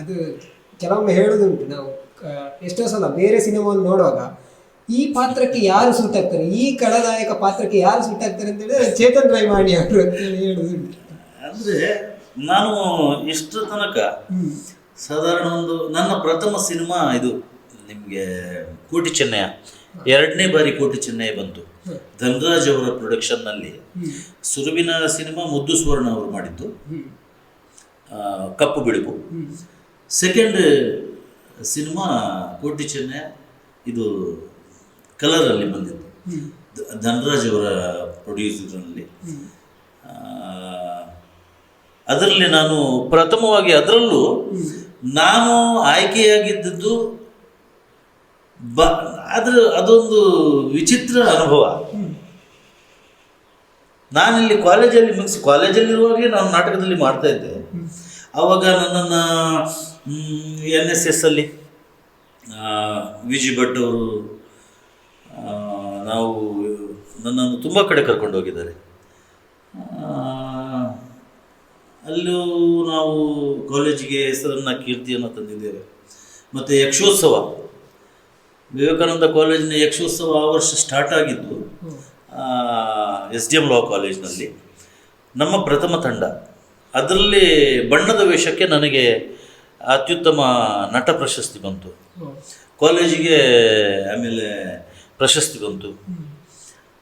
ಅದು ಕೆಲವೊಮ್ಮೆ ಹೇಳುದುಂಟು ನಾವು ಎಷ್ಟೋ ಸಲ ಬೇರೆ ಸಿನಿಮಾವನ್ನು ನೋಡುವಾಗ ಈ ಪಾತ್ರಕ್ಕೆ ಯಾರು ಸೂಟ್ ಆಗ್ತಾರೆ ಈ ಕಳನಾಯಕ ಪಾತ್ರಕ್ಕೆ ಯಾರು ಸೂಟ್ ಆಗ್ತಾರೆ ಅಂತ ಹೇಳಿದ್ರೆ ಚೇತನ್ ರೈಮಾಣಿ ಅವರು ಅಂತ ಹೇಳಿ ಹೇಳುದುಂಟು ಅಂದ್ರೆ ನಾನು ಇಷ್ಟು ತನಕ ಸಾಧಾರಣ ಒಂದು ನನ್ನ ಪ್ರಥಮ ಸಿನಿಮಾ ಇದು ನಿಮಗೆ ಕೋಟಿ ಚೆನ್ನಯ ಎರಡನೇ ಬಾರಿ ಕೋಟಿ ಚೆನ್ನಯ ಬಂತು. ಧನರಾಜ್ ಅವರ ಪ್ರೊಡಕ್ಷನ್ನಲ್ಲಿ ನಲ್ಲಿ ಸುರುವಿನ ಸಿನಿಮಾ ಮುದ್ದು ಸುವರ್ಣ ಅವರು ಮಾಡಿದ್ದು. ಕಪ್ಪು ಬಿಳುಪು ಹ್ಮ್. ಸೆಕೆಂಡ್ ಸಿನಿಮಾ ಕೋಟಿ ಚೆನ್ನ ಇದು ಕಲರಲ್ಲಿ ಧ- ಧನರಾಜ್ ಅವರ ಪ್ರೊಡ್ಯೂಸರ್ನಲ್ಲಿ. ಅದರಲ್ಲಿ ನಾನು ಪ್ರಥಮವಾಗಿ ಅದರಲ್ಲೂ ನಾನು ಆಯ್ಕೆಯಾಗಿದ್ದದ್ದು ಬ ಅದ್ರ ಅದೊಂದು ವಿಚಿತ್ರ ಅನುಭವ. ನಾನಿಲ್ಲಿ ಕಾಲೇಜಲ್ಲಿ ಮಿಕ್ಸ್ ಕಾಲೇಜಲ್ಲಿರುವಾಗೆ ನಾನು ನಾಟಕದಲ್ಲಿ ಮಾಡ್ತಾ ಇದ್ದೆ. ಆವಾಗ ನನ್ನನ್ನು ಎನ್ ಎಸ್ ಎಸ್ ಅಲ್ಲಿ ವಿ ಜಿ ಭಟ್ ಅವರು ನಾವು ನನ್ನನ್ನು ತುಂಬ ಕಡೆ ಕರ್ಕೊಂಡು ಹೋಗಿದ್ದಾರೆ. ಅಲ್ಲೂ ನಾವು ಕಾಲೇಜಿಗೆ ಹೆಸರನ್ನು, ಕೀರ್ತಿಯನ್ನು ತಂದಿದ್ದೇವೆ. ಮತ್ತು ಯಕ್ಷೋತ್ಸವ, ವಿವೇಕಾನಂದ ಕಾಲೇಜಿನ ಯಕ್ಷೋತ್ಸವ ಆ ವರ್ಷ ಸ್ಟಾರ್ಟ್ ಆಗಿದ್ದು ಎಸ್ ಡಿ ಎಂ ಲಾ ಕಾಲೇಜಿನಲ್ಲಿ ನಮ್ಮ ಪ್ರಥಮ ತಂಡ. ಅದರಲ್ಲಿ ಬಣ್ಣದ ವೇಷಕ್ಕೆ ನನಗೆ ಅತ್ಯುತ್ತಮ ನಟ ಪ್ರಶಸ್ತಿ ಬಂತು. ಕಾಲೇಜಿಗೆ ಆಮೇಲೆ ಪ್ರಶಸ್ತಿ ಬಂತು.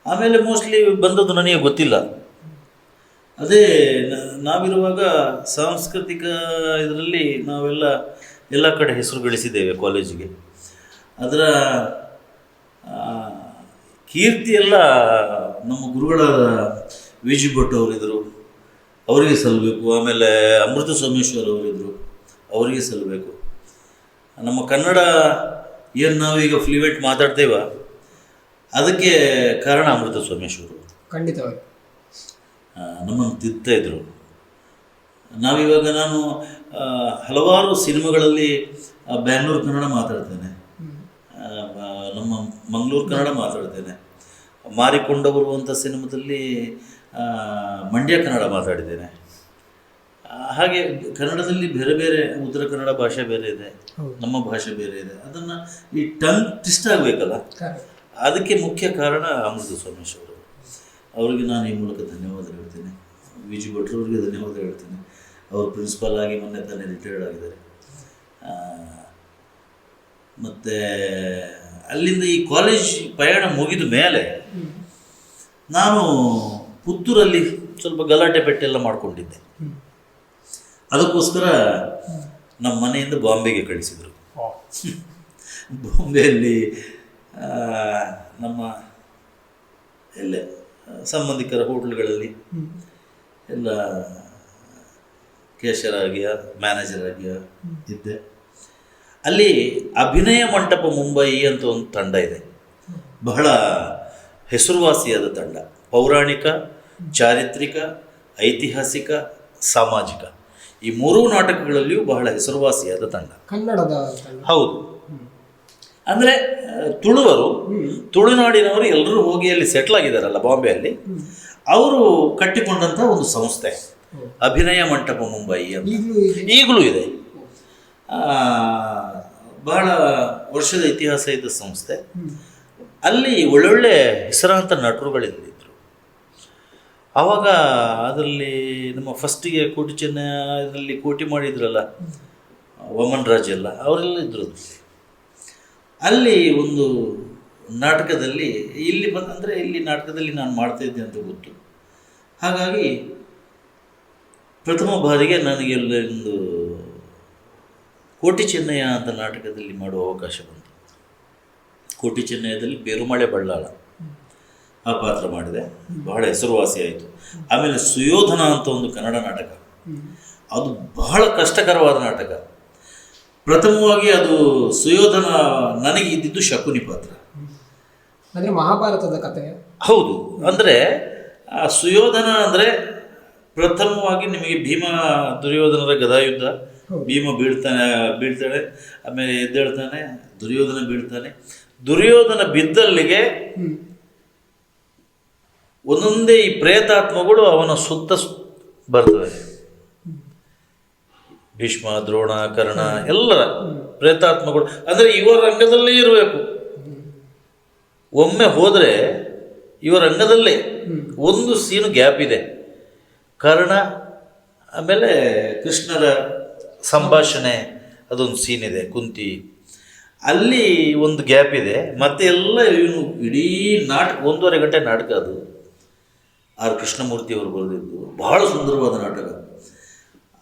ಆಮೇಲೆ ಮೋಸ್ಟ್ಲಿ ಬಂದದ್ದು ನನಗೆ ಗೊತ್ತಿಲ್ಲ. ಅದೇ ನಾವಿರುವಾಗ ಸಾಂಸ್ಕೃತಿಕ ಇದರಲ್ಲಿ ನಾವೆಲ್ಲ ಎಲ್ಲ ಕಡೆ ಹೆಸರು ಗಳಿಸಿದ್ದೇವೆ ಕಾಲೇಜಿಗೆ. ಅದರ ಕೀರ್ತಿ ಎಲ್ಲ ನಮ್ಮ ಗುರುಗಳ ವಿ ಜಿ ಭಟ್ ಅವರಿದ್ದರು ಅವರಿಗೆ ಸಲ್ಲಬೇಕು ಆಮೇಲೆ ಅಮೃತ ಸೋಮೇಶ್ವರ್ ಅವರಿದ್ದರು ಅವರಿಗೆ ಸಲ್ಲಬೇಕು ನಮ್ಮ ಕನ್ನಡ ಏನು ನಾವೀಗ ಫ್ಲೂಯೆಂಟ್ ಮಾತಾಡ್ತೇವ ಅದಕ್ಕೆ ಕಾರಣ ಅಮೃತ ಸೋಮೇಶ್ವರು ಖಂಡಿತವಾಗಿ. ನಮ್ಮನ್ನು ತಿದ್ತಾ ಇದ್ರು. ನಾವಿವಾಗ ನಾನು ಹಲವಾರು ಸಿನಿಮಾಗಳಲ್ಲಿ ಬ್ಯಾಂಗ್ಳೂರು ಕನ್ನಡ ಮಾತಾಡ್ತೇನೆ. ನಮ್ಮ ಮಂಗಳೂರು ಕನ್ನಡ ಮಾತಾಡ್ತೇನೆ. ಮಾರಿಕೊಂಡವರು ಬರುವಂಥ ಸಿನಿಮಾದಲ್ಲಿ ಮಂಡ್ಯ ಕನ್ನಡ ಮಾತಾಡಿದ್ದೇನೆ. ಹಾಗೆ ಕನ್ನಡದಲ್ಲಿ ಬೇರೆ ಬೇರೆ ಉತ್ತರ ಕನ್ನಡ ಭಾಷೆ ಬೇರೆ ಇದೆ ನಮ್ಮ ಭಾಷೆ ಬೇರೆ ಇದೆ. ಅದನ್ನು ಈ ಟಂಗ್ ಟಿಸ್ಟ್ ಆಗಬೇಕಲ್ಲ? ಅದಕ್ಕೆ ಮುಖ್ಯ ಕಾರಣ ಅಮೃತ ಸೋಮೇಶ್ವರ ಅವರು. ಅವರಿಗೆ ನಾನು ಈ ಮೂಲಕ ಧನ್ಯವಾದ ಹೇಳ್ತೀನಿ. ವಿ ಜಿ ಭಟ್ರವ್ರಿಗೆ ಧನ್ಯವಾದ ಹೇಳ್ತೀನಿ. ಅವರು ಪ್ರಿನ್ಸಿಪಾಲ್ ಆಗಿ ಮೊನ್ನೆ ತಾನೇ ರಿಟೈರ್ಡ್ ಆಗಿದ್ದಾರೆ. ಮತ್ತು ಅಲ್ಲಿಂದ ಈ ಕಾಲೇಜ್ ಪ್ರಯಾಣ ಮುಗಿದ ಮೇಲೆ ನಾನು ಪುತ್ತೂರಲ್ಲಿ ಸ್ವಲ್ಪ ಗಲಾಟೆ ಪೆಟ್ಟೆಲ್ಲ ಮಾಡಿಕೊಂಡಿದ್ದೆ. ಅದಕ್ಕೋಸ್ಕರ ನಮ್ಮ ಮನೆಯಿಂದ ಬಾಂಬೆಗೆ ಕಳಿಸಿದರು. ಬಾಂಬೆಯಲ್ಲಿ ನಮ್ಮ ಎಲ್ಲ ಸಂಬಂಧಿಕರ ಹೋಟ್ಲ್ಗಳಲ್ಲಿ ಎಲ್ಲ ಕೇಶರ್ ಆಗಿಯ ಮ್ಯಾನೇಜರ್ ಆಗಿಯ ಇದ್ದೆ. ಅಲ್ಲಿ ಅಭಿನಯ ಮಂಟಪ ಮುಂಬೈ ಅಂತ ಒಂದು ತಂಡ ಇದೆ. ಬಹಳ ಹೆಸರುವಾಸಿಯಾದ ತಂಡ. ಪೌರಾಣಿಕ ಚಾರಿತ್ರಿಕ ಐತಿಹಾಸಿಕ ಸಾಮಾಜಿಕ. ಈ ಮೂರೂ ನಾಟಕಗಳಲ್ಲಿಯೂ ಬಹಳ ಹೆಸರುವಾಸಿಯಾದ ತಂಡ. ಕನ್ನಡದ ಹೌದು. ಅಂದರೆ ತುಳುವರು ತುಳುನಾಡಿನವರು ಎಲ್ಲರೂ ಹೋಗಿ ಅಲ್ಲಿ ಸೆಟ್ಲ್ ಆಗಿದ್ದಾರಲ್ಲ ಬಾಂಬೆಯಲ್ಲಿ. ಅವರು ಕಟ್ಟಿಕೊಂಡಂಥ ಒಂದು ಸಂಸ್ಥೆ. ಅಭಿನಯ ಮಂಟಪ ಮುಂಬೈ ಈಗಲೂ ಇದೆ. ಬಹಳ ವರ್ಷದ ಇತಿಹಾಸ ಇದ್ದ ಸಂಸ್ಥೆ. ಅಲ್ಲಿ ಒಳ್ಳೊಳ್ಳೆ ಹೆಸರಾಂತ ನಟರುಗಳಿದ್ದರು ಆವಾಗ ಅದರಲ್ಲಿ ನಮ್ಮ ಫಸ್ಟಿಗೆ ಕೋಟಿ ಚೆನ್ನ ಇದರಲ್ಲಿ ಕೋಟಿ ಮಾಡಿದ್ರಲ್ಲ, ವಮನ್ ರಾಜ್ ಎಲ್ಲ, ಅವರೆಲ್ಲ ಇದ್ರು ಅಲ್ಲಿ. ಒಂದು ನಾಟಕದಲ್ಲಿ ಇಲ್ಲಿ ಬಂದ, ಅಂದರೆ ಇಲ್ಲಿ ನಾಟಕದಲ್ಲಿ ನಾನು ಮಾಡ್ತಾಯಿದ್ದೆ ಅಂತ ಗೊತ್ತು. ಹಾಗಾಗಿ ಪ್ರಥಮ ಬಾರಿಗೆ ನನಗೆ ಒಂದು ಕೋಟಿ ಚೆನ್ನಯ್ಯ ಅಂತ ನಾಟಕದಲ್ಲಿ ಮಾಡುವ ಅವಕಾಶ ಬಂತು. ಕೋಟಿ ಚೆನ್ನಯ್ಯದಲ್ಲಿ ಬೇರುಮಳೆ ಬಳ್ಳಾಳ. ಆ ಪಾತ್ರ ಮಾಡಿದೆ. ಬಹಳ ಹೆಸರುವಾಸಿ ಆಯಿತು. ಆಮೇಲೆ ಸುಯೋಧನ ಅಂತ ಒಂದು ಕನ್ನಡ ನಾಟಕ. ಅದು ಬಹಳ ಕಷ್ಟಕರವಾದ ನಾಟಕ. ಪ್ರಥಮವಾಗಿ ಅದು ಸುಯೋಧನ ನನಗೆ ಇದ್ದಿದ್ದು ಶಕುನಿ ಪಾತ್ರ. ಅಂದರೆ ಮಹಾಭಾರತದ ಕಥೆ ಹೌದು. ಅಂದರೆ ಆ ಸುಯೋಧನ ಅಂದರೆ ಪ್ರಥಮವಾಗಿ ನಿಮಗೆ ಭೀಮ ದುರ್ಯೋಧನರ ಗದಾಯುದ್ಧ. ಭೀಮ ಬೀಳ್ತಾನೆ ಬೀಳ್ತಾಳೆ ಆಮೇಲೆ ಎದ್ದೇಳ್ತಾನೆ ದುರ್ಯೋಧನ ಬೀಳ್ತಾನೆ. ದುರ್ಯೋಧನ ಬಿದ್ದಲ್ಲಿಗೆ ಒಂದೊಂದೇ ಈ ಪ್ರೇತಾತ್ಮಗಳು ಅವನ ಸುತ್ತ ಬರ್ತವೆ. ಭೀಷ್ಮ, ದ್ರೋಣ, ಕರ್ಣ ಎಲ್ಲರ ಪ್ರೇತಾತ್ಮಗಳು. ಅಂದರೆ ಇವರ ರಂಗದಲ್ಲೇ ಇರಬೇಕು. ಒಮ್ಮೆ ಹೋದರೆ ಇವರ ರಂಗದಲ್ಲೇ ಒಂದು ಸೀನು ಗ್ಯಾಪ್ ಇದೆ. ಕರ್ಣ, ಆಮೇಲೆ ಕೃಷ್ಣರ ಸಂಭಾಷಣೆ, ಅದೊಂದು ಸೀನ್ ಇದೆ, ಕುಂತಿ. ಅಲ್ಲಿ ಒಂದು ಗ್ಯಾಪ್ ಇದೆ. ಮತ್ತೆ ಎಲ್ಲ ಇವನು ಇಡೀ ನಾಟಕ ಒಂದೂವರೆ ಗಂಟೆ ನಾಟಕ ಅದು. ಆರ್ ಕೃಷ್ಣಮೂರ್ತಿ ಅವರು ಬರೆದಿದ್ದು. ಬಹಳ ಸುಂದರವಾದ ನಾಟಕ.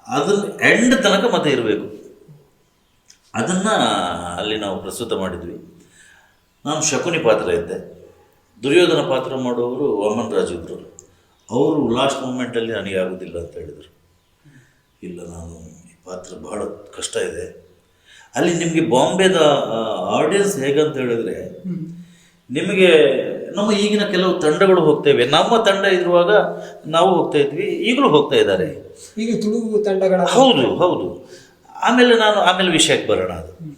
ಅದನ್ನು ಎಂಡ್ ತನಕ ಮತ್ತೆ ಇರಬೇಕು. ಅದನ್ನು ಅಲ್ಲಿ ನಾವು ಪ್ರಸ್ತುತ ಮಾಡಿದ್ವಿ. ನಾನು ಶಕುನಿ ಪಾತ್ರ ಇದ್ದೆ. ದುರ್ಯೋಧನ ಪಾತ್ರ ಮಾಡುವವರು ವಾಮನ್ ರಾಜ್ ಇದ್ರು. ಅವರು ಲಾಸ್ಟ್ ಮೂಮೆಂಟಲ್ಲಿ ನನಗೆ ಆಗೋದಿಲ್ಲ ಅಂತ ಹೇಳಿದರು. ಇಲ್ಲ ನಾನು ಈ ಪಾತ್ರ ಬಹಳ ಕಷ್ಟ ಇದೆ. ಅಲ್ಲಿ ನಿಮಗೆ ಬಾಂಬೆದ ಆಡಿಯನ್ಸ್ ಹೇಗಂತ ಹೇಳಿದ್ರೆ ನಿಮಗೆ ನಮ್ಮ ಈಗಿನ ಕೆಲವು ತಂಡಗಳು ಹೋಗ್ತೇವೆ. ನಮ್ಮ ತಂಡ ಇರುವಾಗ ನಾವು ಹೋಗ್ತಾ ಇದ್ವಿ. ಈಗಲೂ ಹೋಗ್ತಾ ಇದ್ದಾರೆ. ಈಗ ತುಳು ತಂಡಗಳ ಹೌದು ಹೌದು. ಆಮೇಲೆ ನಾನು ಆಮೇಲೆ ವಿಷಯಕ್ಕೆ ಬರೋಣ ಅದು.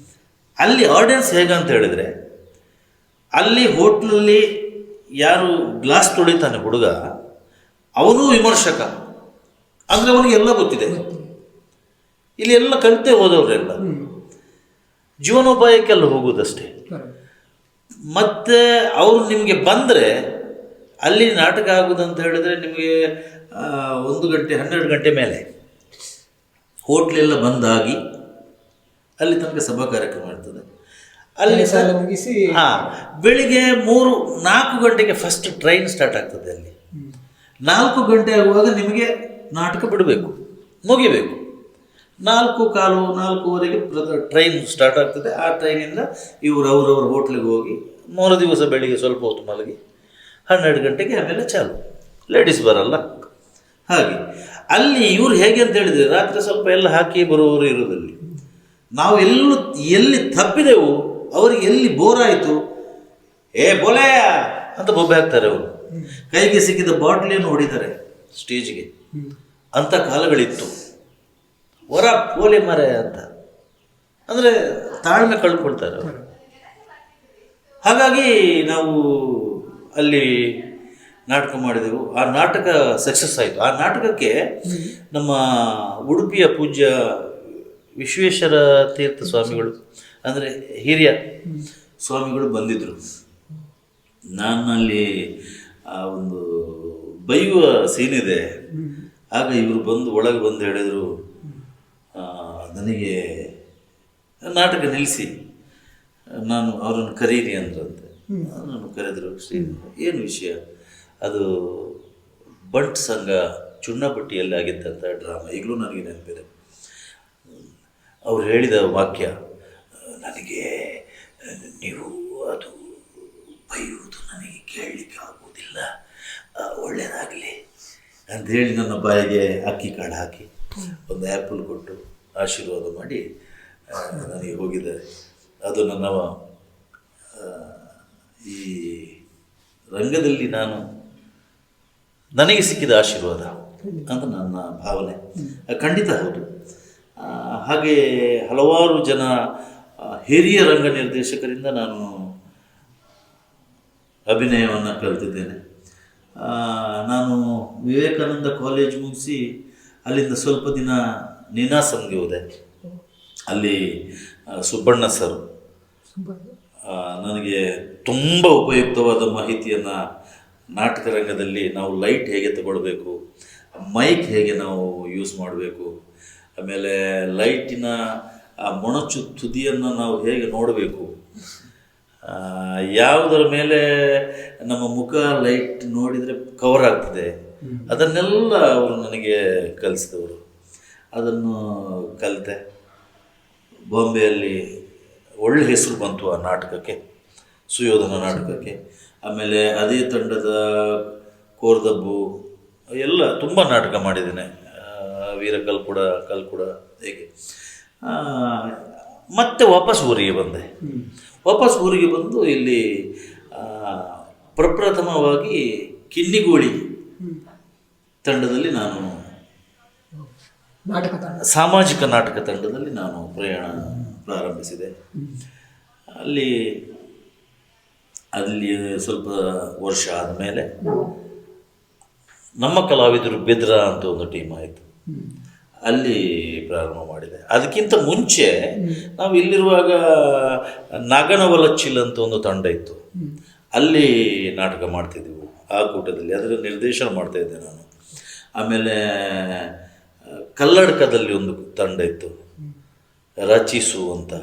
ಅಲ್ಲಿ ಆಡಿಯನ್ಸ್ ಹೇಗಂತ ಹೇಳಿದ್ರೆ ಅಲ್ಲಿ ಹೋಟ್ಲಲ್ಲಿ ಯಾರು ಗ್ಲಾಸ್ ತೊಳಿತಾನೆ ಹುಡುಗ ಅವನು ವಿಮರ್ಶಕ. ಅಂದರೆ ಅವನಿಗೆ ಎಲ್ಲ ಗೊತ್ತಿದೆ. ಇಲ್ಲಿ ಎಲ್ಲ ಕಲಿತೇ ಹೋದವರೆಲ್ಲ. ಜೀವನೋಪಾಯಕ್ಕೆಲ್ಲ ಹೋಗುವುದಷ್ಟೇ. ಮತ್ತೆ ಅವರು ನಿಮಗೆ ಬಂದರೆ ಅಲ್ಲಿ ನಾಟಕ ಆಗುದಂತ ಹೇಳಿದ್ರೆ ನಿಮಗೆ ಒಂದು ಗಂಟೆ ಹನ್ನೆರಡು ಗಂಟೆ ಮೇಲೆ ಹೋಟ್ಲೆಲ್ಲ ಬಂದಾಗಿ ಅಲ್ಲಿ ತನಕ ಸಭಾ ಕಾರ್ಯಕ್ರಮ ಇರ್ತದೆ. ಅಲ್ಲಿ ಸಾಲ ಮುಗಿಸಿ ಹಾಂ ಬೆಳಿಗ್ಗೆ ಮೂರು ನಾಲ್ಕು ಗಂಟೆಗೆ ಫಸ್ಟ್ ಟ್ರೈನ್ ಸ್ಟಾರ್ಟ್ ಆಗ್ತದೆ ಅಲ್ಲಿ. ನಾಲ್ಕು ಗಂಟೆ ಆಗುವಾಗ ನಿಮಗೆ ನಾಟಕ ಬಿಡಬೇಕು ಮುಗಿಬೇಕು. ನಾಲ್ಕು ಕಾಲು ನಾಲ್ಕೂವರೆಗೆ ಟ್ರೈನ್ ಸ್ಟಾರ್ಟ್ ಆಗ್ತದೆ. ಆ ಟ್ರೈನಿಂದ ಇವರು ಅವರವ್ರ ಹೋಟ್ಲಿಗೆ ಹೋಗಿ ಮೂರು ದಿವಸ ಬೆಳಿಗ್ಗೆ ಸ್ವಲ್ಪ ಹೊತ್ತು ಮಲಗಿ ಹನ್ನೆರಡು ಗಂಟೆಗೆ ಆಮೇಲೆ ಚಾಲು. ಲೇಡೀಸ್ ಬರಲ್ಲ. ಹಾಗೆ. ಅಲ್ಲಿ ಇವರು ಹೇಗೆ ಅಂತ ಹೇಳಿದರೆ ರಾತ್ರಿ ಸ್ವಲ್ಪ ಎಲ್ಲ ಹಾಕಿ ಬರುವವರು ಇರೋದಲ್ಲಿ. ನಾವು ಎಲ್ಲೂ ಎಲ್ಲಿ ತಪ್ಪಿದೆವು ಅವರಿಗೆ ಎಲ್ಲಿ ಬೋರಾಯಿತು ಏ ಬೋಲೆಯ ಅಂತ ಬೊಬ್ಬೆ ಹಾಕ್ತಾರೆ ಅವರು. ಕೈಗೆ ಸಿಕ್ಕಿದ ಬಾಟ್ಲಿಯನ್ನು ಹೊಡಿತಾರೆ ಸ್ಟೇಜ್ಗೆ. ಅಂಥ ಕಾಲಗಳಿತ್ತು. ಹೊರ ಪೋಲೆ ಮರ ಅಂತ. ಅಂದರೆ ತಾಳ್ಮೆ ಕಳ್ಕೊಳ್ತಾರೆ ಹಾಗಾಗಿ ನಾವು ಅಲ್ಲಿ ನಾಟಕ ಮಾಡಿದೆವು. ಆ ನಾಟಕ ಸಕ್ಸಸ್ ಆಯಿತು. ಆ ನಾಟಕಕ್ಕೆ ನಮ್ಮ ಉಡುಪಿಯ ಪೂಜ್ಯ ವಿಶ್ವೇಶ್ವರ ತೀರ್ಥ ಸ್ವಾಮಿಗಳು, ಅಂದರೆ ಹಿರಿಯ ಸ್ವಾಮಿಗಳು ಬಂದಿದ್ದರು ನಾನು ಅಲ್ಲಿ ಆ ಒಂದು ಬೈಯುವ ಸೀನಿದೆ ಆಗ ಇವರು ಬಂದು ಒಳಗೆ ಬಂದು ಹೇಳಿದರು ನನಗೆ ನಾಟಕ ನಿಲ್ಲಿಸಿ ನಾನು ಅವರನ್ನು ಕರೀರಿ ಅಂದ್ರಂತೆ. ನಾನು ಕರೆದರು ಶ್ರೀ ಏನು ವಿಷಯ? ಅದು ಬಂಟ್ ಸಂಘ ಚುಣ್ಣಪಟ್ಟಿಯಲ್ಲಿ ಆಗಿದ್ದಂಥ ಡ್ರಾಮಾ. ಈಗಲೂ ನನಗೆ ನೆನಪಿದೆ. ಅವ್ರು ಹೇಳಿದ ವಾಕ್ಯ ನನಗೆ ನೀವು ಅದು ಬೈಯುವುದು ನನಗೆ ಕೇಳಲಿಕ್ಕೆ ಆಗುವುದಿಲ್ಲ. ಒಳ್ಳೆಯದಾಗಲಿ ಅಂತ ಹೇಳಿ ನನ್ನ ಬಾಯಿಗೆ ಅಕ್ಕಿ ಕಾಳು ಹಾಕಿ ಒಂದು ಆ್ಯಪಲ್ ಕೊಟ್ಟು ಆಶೀರ್ವಾದ ಮಾಡಿ ನನಗೆ ಹೋಗಿದ್ದಾರೆ ಅದು ನನ್ನ ಈ ರಂಗದಲ್ಲಿ ನಾನು ನನಗೆ ಸಿಕ್ಕಿದ ಆಶೀರ್ವಾದ ಅಂತ ನನ್ನ ಭಾವನೆ. ಖಂಡಿತ ಹೌದು. ಹಾಗೆ ಹಲವಾರು ಜನ ಹಿರಿಯ ರಂಗ ನಿರ್ದೇಶಕರಿಂದ ನಾನು ಅಭಿನಯವನ್ನು ಕಲಿತಿದ್ದೇನೆ. ನಾನು ವಿವೇಕಾನಂದ ಕಾಲೇಜ್ ಮುಗಿಸಿ ಅಲ್ಲಿಂದ ಸ್ವಲ್ಪ ದಿನ ನೀನಾಸಂಗೆ ಹೋದೆ. ಅಲ್ಲಿ ಸುಬ್ಬಣ್ಣ ಸರ್. ನನಗೆ ತುಂಬ ಉಪಯುಕ್ತವಾದ ಮಾಹಿತಿಯನ್ನು ನಾಟಕ ರಂಗದಲ್ಲಿ ನಾವು ಲೈಟ್ ಹೇಗೆ ತಗೊಳ್ಬೇಕು ಮೈಕ್ ಹೇಗೆ ನಾವು ಯೂಸ್ ಮಾಡಬೇಕು ಆಮೇಲೆ ಲೈಟಿನ ಆ ಮೊಣಚು ತುದಿಯನ್ನು ನಾವು ಹೇಗೆ ನೋಡಬೇಕು ಯಾವುದರ ಮೇಲೆ ನಮ್ಮ ಮುಖ ಲೈಟ್ ನೋಡಿದರೆ ಕವರ್ ಆಗ್ತದೆ ಅದನ್ನೆಲ್ಲ ಅವರು ನನಗೆ ಕಲಿಸಿದವರು. ಅದನ್ನು ಕಲಿತೆ. ಬಾಂಬೆಯಲ್ಲಿ ಒಳ್ಳೆ ಹೆಸರು ಬಂತು ಆ ನಾಟಕಕ್ಕೆ ಸುಯೋಧನ ನಾಟಕಕ್ಕೆ. ಆಮೇಲೆ ಅದೇ ತಂಡದ ಕೋರ್ದಬ್ಬು ಎಲ್ಲ ತುಂಬ ನಾಟಕ ಮಾಡಿದ್ದೇನೆ. ವೀರಕಲ್ ವೀರ ಕಲ್ಕುಡ ಕಲ್ಕುಡ ಹೇಗೆ. ಮತ್ತೆ ವಾಪಸ್ ಊರಿಗೆ ಬಂದೆ. ವಾಪಸ್ ಊರಿಗೆ ಬಂದು ಇಲ್ಲಿ ಪ್ರಪ್ರಥಮವಾಗಿ ಕಿನ್ನಿಗೋಳಿ ತಂಡದಲ್ಲಿ ನಾನು ನಾಟಕ ತಂಡ ಸಾಮಾಜಿಕ ನಾಟಕ ತಂಡದಲ್ಲಿ ನಾನು ಪ್ರಯಾಣ ಪ್ರಾರಂಭಿಸಿದೆ. ಅಲ್ಲಿ ಅಲ್ಲಿ ಸ್ವಲ್ಪ ವರ್ಷ ಆದಮೇಲೆ ನಮ್ಮ ಕಲಾವಿದರು ಬೆದ್ರ ಅಂತ ಒಂದು ಟೀಮ್ ಆಯಿತು. ಅಲ್ಲಿ ಪ್ರಾರಂಭ ಮಾಡಿದೆ. ಅದಕ್ಕಿಂತ ಮುಂಚೆ ನಾವು ಇಲ್ಲಿರುವಾಗ ನಾಗನವಲಚ್ಚಿಲ್ ಅಂತ ಒಂದು ತಂಡ ಇತ್ತು. ಅಲ್ಲಿ ನಾಟಕ ಮಾಡ್ತಿದ್ದೆವು. ಆ ಕೂಟದಲ್ಲಿ ಅದರ ನಿರ್ದೇಶನ ಮಾಡ್ತಾಯಿದ್ದೆ ನಾನು. ಆಮೇಲೆ ಕಲ್ಲಡ್ಕದಲ್ಲಿ ಒಂದು ತಂಡ ಇತ್ತು. ರಚಿಸು ಅಂತ.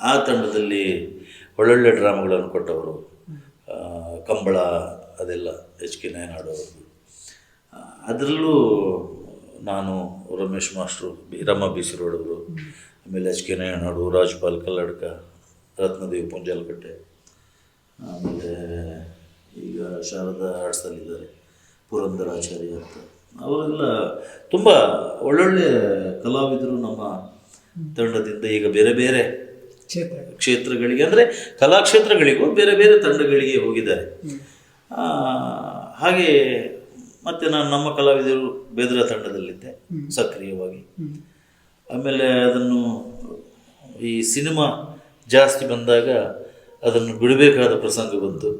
ಆ ತಂಡದಲ್ಲಿ ಒಳ್ಳೊಳ್ಳೆ ಡ್ರಾಮಾಗಳನ್ನು ಕೊಟ್ಟವರು ಕಂಬಳ, ಅದೆಲ್ಲ ಎಚ್ ಕೆ ನಾಯನಾಡೋರು ಅದರಲ್ಲೂ ನಾನು ರಮೇಶ್ ಮಾಸ್ಟ್ರು, ಬಿ, ರಮ ಬಿಸಿರೋಡವರು ಆಮೇಲೆ ಎಚ್ ಕೆ ನಾಯನಾಡು, ರಾಜ್ಪಾಲ್ ಕಲ್ಲಡ್ಕ, ರತ್ನದೇವಿ ಪುಂಜಾಲಕಟ್ಟೆ, ಆಮೇಲೆ ಈಗ ಶಾರದಾ ಆರ್ಟ್ಸಲ್ಲಿದ್ದಾರೆ ಪುರಂದರಾಚಾರ್ಯ ಅಂತ. ಅವರೆಲ್ಲ ತುಂಬ ಒಳ್ಳೊಳ್ಳೆ ಕಲಾವಿದರು ನಮ್ಮ ತಂಡದಿಂದ ಈಗ ಬೇರೆ ಬೇರೆ ಕ್ಷೇತ್ರ ಕ್ಷೇತ್ರಗಳಿಗೆ ಅಂದರೆ ಕಲಾಕ್ಷೇತ್ರಗಳಿಗೂ ಬೇರೆ ಬೇರೆ ತಂಡಗಳಿಗೆ ಹೋಗಿದ್ದಾರೆ. ಹಾಗೆ ಮತ್ತೆ ನಾನು ನಮ್ಮ ಕಲಾವಿದರು ಬೇದ್ರ ತಂಡದಲ್ಲಿದ್ದೆ ಸಕ್ರಿಯವಾಗಿ. ಆಮೇಲೆ ಅದನ್ನು ಈ ಸಿನಿಮಾ ಜಾಸ್ತಿ ಬಂದಾಗ ಅದನ್ನು ಬಿಡಬೇಕಾದ ಪ್ರಸಂಗ ಬಂತು.